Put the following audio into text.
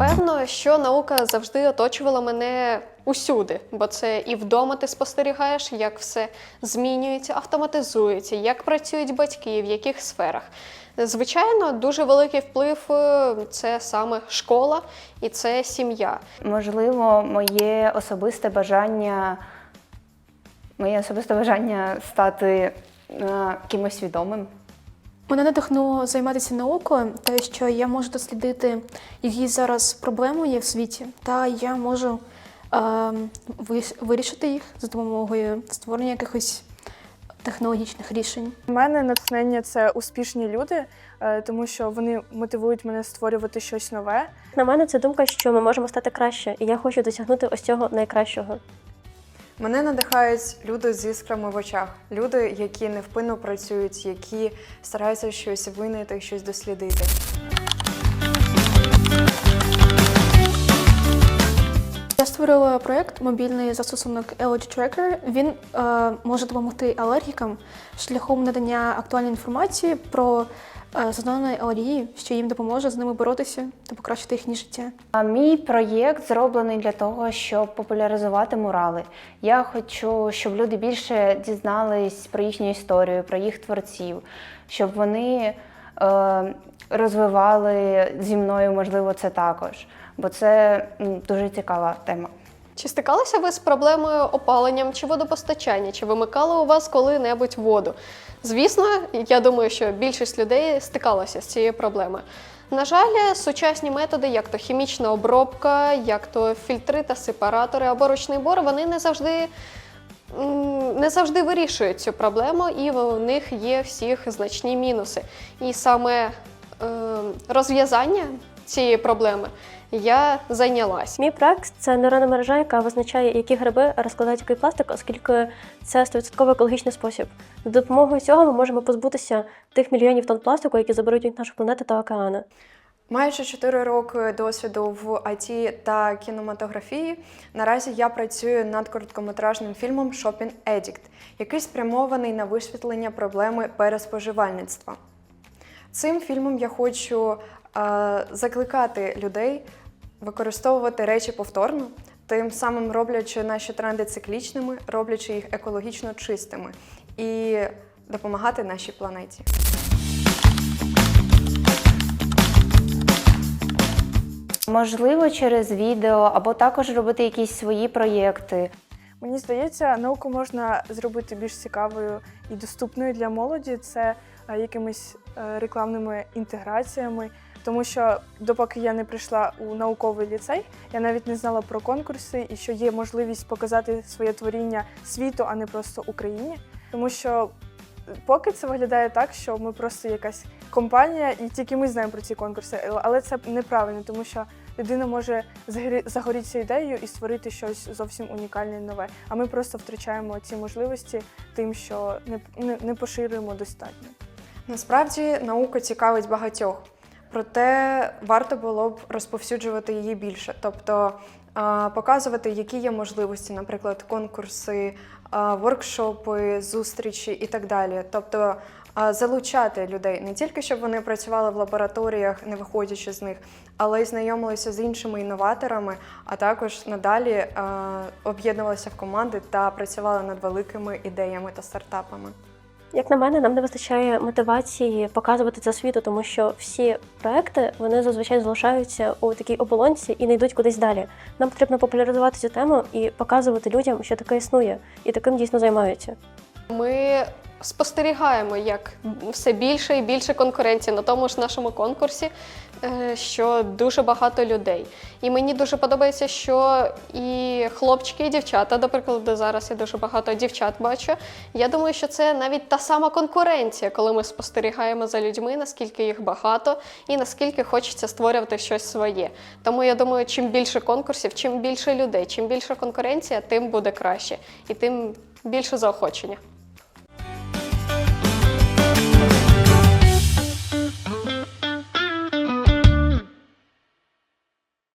Приємно, що наука завжди оточувала мене усюди, бо це і вдома ти спостерігаєш, як все змінюється, автоматизується, як працюють батьки, в яких сферах. Звичайно, дуже великий вплив е, це саме школа і це сім'я. Можливо, моє особисте бажання, моє особисте бажання стати е, кимось відомим. Мене надихнуло займатися наукою, те, що я можу дослідити, які зараз проблеми є в світі, та я можу е, вирішити їх за допомогою створення якихось технологічних рішень. У мене натхнення це успішні люди, е, тому що вони мотивують мене створювати щось нове. На мене це думка, що ми можемо стати краще, і я хочу досягнути ось цього найкращого. Мене надихають люди з іскрами в очах, люди, які невпинно працюють, які стараються щось винайти, щось дослідити. Я створила проєкт мобільний застосунок Allergy Tracker. Він е, може допомогти алергікам шляхом надання актуальної інформації про е, сезонні алергії, що їм допоможе з ними боротися та покращити їхнє життя. А мій проєкт зроблений для того, щоб популяризувати мурали. Я хочу, щоб люди більше дізнались про їхню історію, про їх творців, щоб вони е, розвивали зі мною, можливо, це також. Бо це дуже цікава тема. Чи стикалися ви з проблемою опаленням чи водопостачання? Чи вимикали у вас коли-небудь воду? Звісно, я думаю, що більшість людей стикалася з цією проблемою. На жаль, сучасні методи, як то хімічна обробка, як то фільтри та сепаратори або ручний бор, вони не завжди. Не завжди вирішують цю проблему, і в них є всіх значні мінуси. І саме е, розв'язання цієї проблеми я зайнялась. Мій проект це нейронна мережа, яка визначає, які гриби розкладають який пластик, оскільки це 100% екологічний спосіб. За допомогою цього ми можемо позбутися тих мільйонів тонн пластику, які заберуть нашу планету та океани. Маючи 4 роки досвіду в IT та кінематографії, наразі я працюю над короткометражним фільмом Shopping Addict, який спрямований на висвітлення проблеми переспоживальництва. Цим фільмом я хочу закликати людей використовувати речі повторно, тим самим роблячи наші тренди циклічними, роблячи їх екологічно чистими і допомагати нашій планеті. Можливо, через відео або також робити якісь свої проєкти. Мені здається, науку можна зробити більш цікавою і доступною для молоді. Це е, якимись е, рекламними інтеграціями. Тому що допоки я не прийшла у науковий ліцей, я навіть не знала про конкурси і що є можливість показати своє творіння світу, а не просто Україні. Тому що поки це виглядає так, що ми просто якась компанія, і тільки ми знаємо про ці конкурси. Але це неправильно, тому що людина може загорі- загорітися ідеєю і створити щось зовсім унікальне і нове. А ми просто втрачаємо ці можливості тим, що не, не, не поширюємо достатньо. Насправді наука цікавить багатьох, проте варто було б розповсюджувати її більше, тобто показувати, які є можливості, наприклад, конкурси, воркшопи, зустрічі і так далі. Тобто залучати людей не тільки щоб вони працювали в лабораторіях, не виходячи з них, але й знайомилися з іншими інноваторами, а також надалі об'єднувалися в команди та працювали над великими ідеями та стартапами. Як на мене, нам не вистачає мотивації показувати це світу, тому що всі проекти вони зазвичай залишаються у такій оболонці і не йдуть кудись далі. Нам потрібно популяризувати цю тему і показувати людям, що таке існує, і таким дійсно займаються. Ми спостерігаємо, як все більше і більше конкуренції на тому ж нашому конкурсі, е, що дуже багато людей. І мені дуже подобається, що і хлопчики, і дівчата, до прикладу, зараз я дуже багато дівчат бачу. Я думаю, що це навіть та сама конкуренція, коли ми спостерігаємо за людьми, наскільки їх багато і наскільки хочеться створювати щось своє. Тому я думаю, чим більше конкурсів, чим більше людей, чим більше конкуренція, тим буде краще і тим більше заохочення.